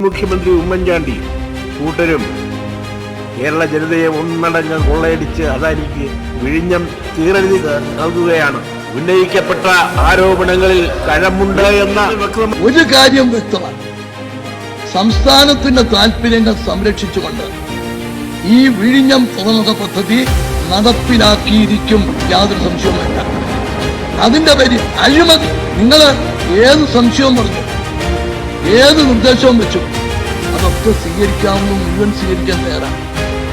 മുഖ്യമന്ത്രി ഉമ്മൻചാണ്ടി കൂട്ടരും കേരള ജനതയെ ഒന്നടങ്ങ് കൊള്ളയടിച്ച് അദാനിക്ക് വിഴിഞ്ഞം തീരരുതി നൽകുകയാണ്. ഉന്നയിക്കപ്പെട്ട ആരോപണങ്ങളിൽ കഴമുണ്ട് എന്ന ഒരു കാര്യം വ്യക്തമാണ്. സംസ്ഥാനത്തിന്റെ താല്പര്യങ്ങൾ സംരക്ഷിച്ചുകൊണ്ട് ഈ വിഴിഞ്ഞം തുറമുഖ പദ്ധതി നടപ്പിലാക്കിയിരിക്കും യാതൊരു സംശയവുമില്ല. അതിന്റെ പേര് അഴിമതി. നിങ്ങൾ ഏത് സംശയവും പറഞ്ഞു. ഏത് നിർദ്ദേശവും വെച്ചു. അതൊക്കെ സ്വീകരിക്കാവുന്ന മുഴുവൻ സ്വീകരിക്കാൻ തയ്യാറാണ്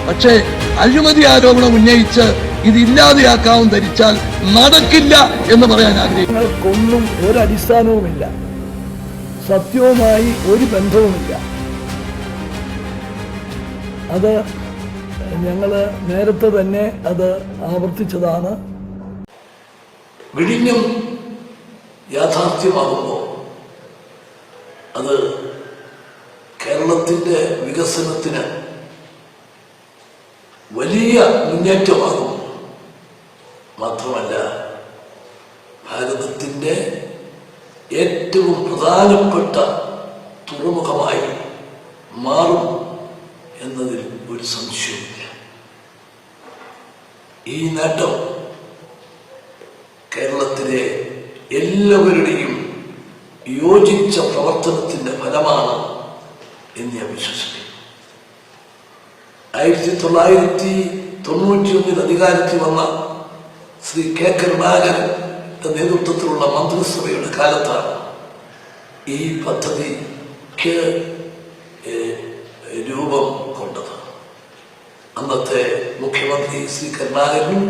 പക്ഷേ അഴിമതി ആരോപണം ഉന്നയിച്ച് ഇത് ഇല്ലാതെയാക്കാവും ധരിച്ചാൽ നടക്കില്ല എന്ന് പറയാൻ ആഗ്രഹിക്കുന്നു. ഒരു ഒരടിസ്ഥാനവുമില്ല. സത്യവുമായി ഒരു ബന്ധവുമില്ല. അത് ഞങ്ങൾ നേരത്തെ തന്നെ അത് ആവർത്തിച്ചതാണ്. വിഴിഞ്ഞും യാഥാർത്ഥ്യമാകുമ്പോൾ അത് കേരളത്തിന്റെ വികസനത്തിന് വലിയ മുന്നേറ്റമാകും. മാത്രമല്ല ഭാരതത്തിന്റെ ഏറ്റവും പ്രധാനപ്പെട്ട തുറമുഖമായി മാറും എന്നതിൽ ഒരു സംശയമില്ല ഈ നേട്ടം കേരളത്തിലെ എല്ലാവരുടെയും യോജിച്ച പ്രവർത്തനത്തിന്റെ ഫലമാണ് എന്ന് ഞാൻ വിശ്വസിക്കുന്നു. ആയിരത്തി തൊള്ളായിരത്തി തൊണ്ണൂറ്റിയൊന്നിൽ അധികാരത്തിൽ വന്ന ശ്രീ കെ കരുണാകരന്റെ നേതൃത്വത്തിലുള്ള മന്ത്രിസഭയുടെ കാലത്താണ് ഈ പദ്ധതിക്ക് രൂപം കൊണ്ടത്. അന്നത്തെ മുഖ്യമന്ത്രി ശ്രീ കരുണാകരനും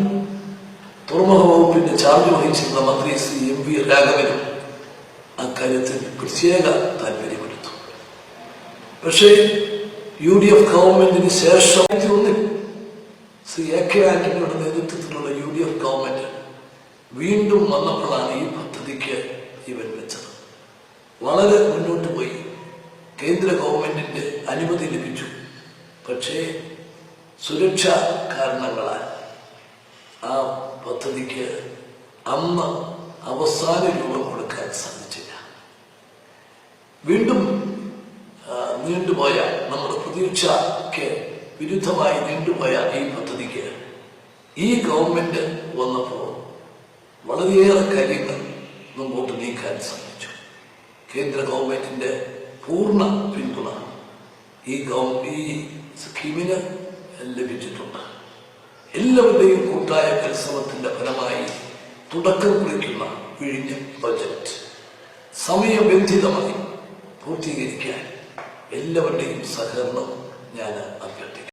തുറമുഖ വകുപ്പിന്റെ ചാർജ് വഹിച്ചിരുന്ന മന്ത്രി ശ്രീ എം വി രാഘവനും അക്കാര്യത്തിൽ പ്രത്യേക താല്പര്യമെടുത്തു പക്ഷേ യു ഡി എഫ് ഗവൺമെന്റിന് ശേഷം ഒന്നിൽ ശ്രീ എ കെ ആന്റണിയുടെ നേതൃത്വത്തിലുള്ള യു ഡി എഫ് ഗവൺമെന്റ് വീണ്ടും വന്നപ്പോഴാണ് ഈ പദ്ധതിക്ക് ഇവൻ വെച്ചത്. വളരെ മുന്നോട്ട് പോയി. കേന്ദ്ര ഗവൺമെന്റിന്റെ അനുമതി ലഭിച്ചു. പക്ഷേ സുരക്ഷാ കാരണങ്ങളാൽ ആ പദ്ധതിക്ക് അന്ന് അവസാന രൂപം കൊടുക്കാൻ സാധിച്ചില്ല. വീണ്ടും നീണ്ടുപോയ നമ്മുടെ പ്രതീക്ഷയ്ക്ക് വിരുദ്ധമായി നീണ്ടുപോയ ഈ പദ്ധതിക്ക് ഈ ഗവൺമെന്റ് വന്നപ്പോൾ വളരെയേറെ കാര്യങ്ങൾ മുമ്പോട്ട് നീക്കാൻ സാധിച്ചു. കേന്ദ്ര ഗവൺമെന്റിന്റെ പൂർണ പിന്തുണ ഈ ഈ സ്കീമിന് ലഭിച്ചിട്ടുണ്ട്. എല്ലാവരുടെയും കൂട്ടായ പരിശ്രമത്തിന്റെ ഫലമായി തുടക്കം കുറിക്കുന്ന വിഴിഞ്ഞ ബജറ്റ് സമയബന്ധിതമായി പൂർത്തീകരിക്കാൻ എല്ലാവരുടെയും സഹകരണം ഞാൻ അഭ്യർത്ഥിക്കുന്നു.